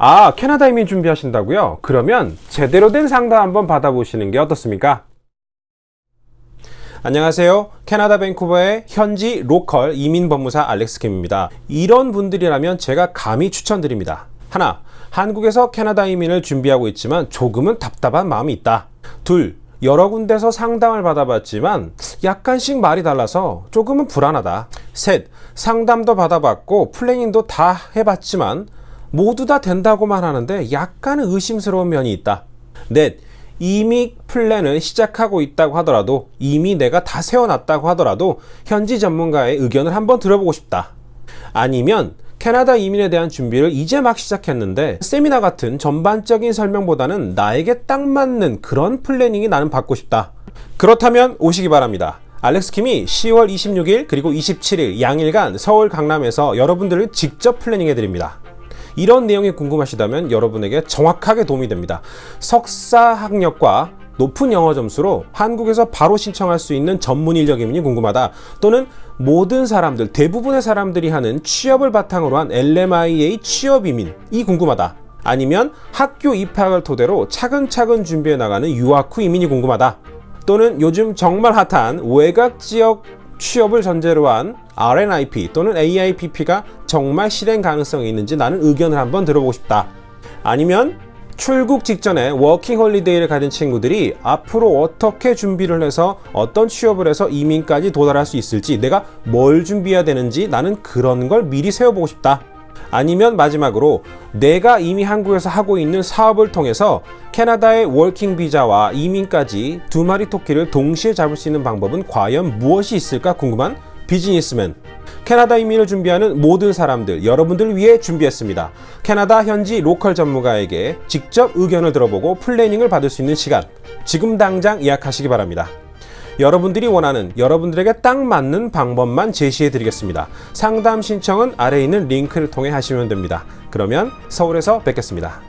아, 캐나다 이민 준비하신다고요? 그러면 제대로 된 상담 한번 받아보시는 게 어떻습니까? 안녕하세요. 캐나다 밴쿠버의 현지 로컬 이민 법무사 알렉스 김입니다. 이런 분들이라면 제가 감히 추천드립니다. 하나, 한국에서 캐나다 이민을 준비하고 있지만 조금은 답답한 마음이 있다. 둘, 여러 군데서 상담을 받아봤지만 약간씩 말이 달라서 조금은 불안하다. 셋, 상담도 받아봤고 플래닝도 다 해봤지만 모두 다 된다고만 하는데 약간은 의심스러운 면이 있다. 넷, 이미 플랜을 시작하고 있다고 하더라도 이미 내가 다 세워놨다고 하더라도 현지 전문가의 의견을 한번 들어보고 싶다. 아니면 캐나다 이민에 대한 준비를 이제 막 시작했는데 세미나 같은 전반적인 설명보다는 나에게 딱 맞는 그런 플래닝이 나는 받고 싶다. 그렇다면 오시기 바랍니다. 알렉스 킴이 10월 26일 그리고 27일 양일간 서울 강남에서 여러분들을 직접 플래닝해 드립니다. 이런 내용이 궁금하시다면 여러분에게 정확하게 도움이 됩니다. 석사 학력과 높은 영어 점수로 한국에서 바로 신청할 수 있는 전문 인력 이민이 궁금하다. 또는 모든 사람들, 대부분의 사람들이 하는 취업을 바탕으로 한 LMIA 취업 이민이 궁금하다. 아니면 학교 입학을 토대로 차근차근 준비해 나가는 유학 후 이민이 궁금하다. 또는 요즘 정말 핫한 외곽 지역 취업을 전제로 한 RNIP 또는 AIPP가 정말 실행 가능성이 있는지 나는 의견을 한번 들어보고 싶다. 아니면 출국 직전에 워킹 홀리데이를 가진 친구들이 앞으로 어떻게 준비를 해서 어떤 취업을 해서 이민까지 도달할 수 있을지 내가 뭘 준비해야 되는지 나는 그런 걸 미리 세워보고 싶다. 아니면 마지막으로 내가 이미 한국에서 하고 있는 사업을 통해서 캐나다의 워킹 비자와 이민까지 두 마리 토끼를 동시에 잡을 수 있는 방법은 과연 무엇이 있을까 궁금한 비즈니스맨. 캐나다 이민을 준비하는 모든 사람들, 여러분들을 위해 준비했습니다. 캐나다 현지 로컬 전문가에게 직접 의견을 들어보고 플래닝을 받을 수 있는 시간. 지금 당장 예약하시기 바랍니다. 여러분들이 원하는 여러분들에게 딱 맞는 방법만 제시해 드리겠습니다. 상담 신청은 아래에 있는 링크를 통해 하시면 됩니다. 그러면 서울에서 뵙겠습니다.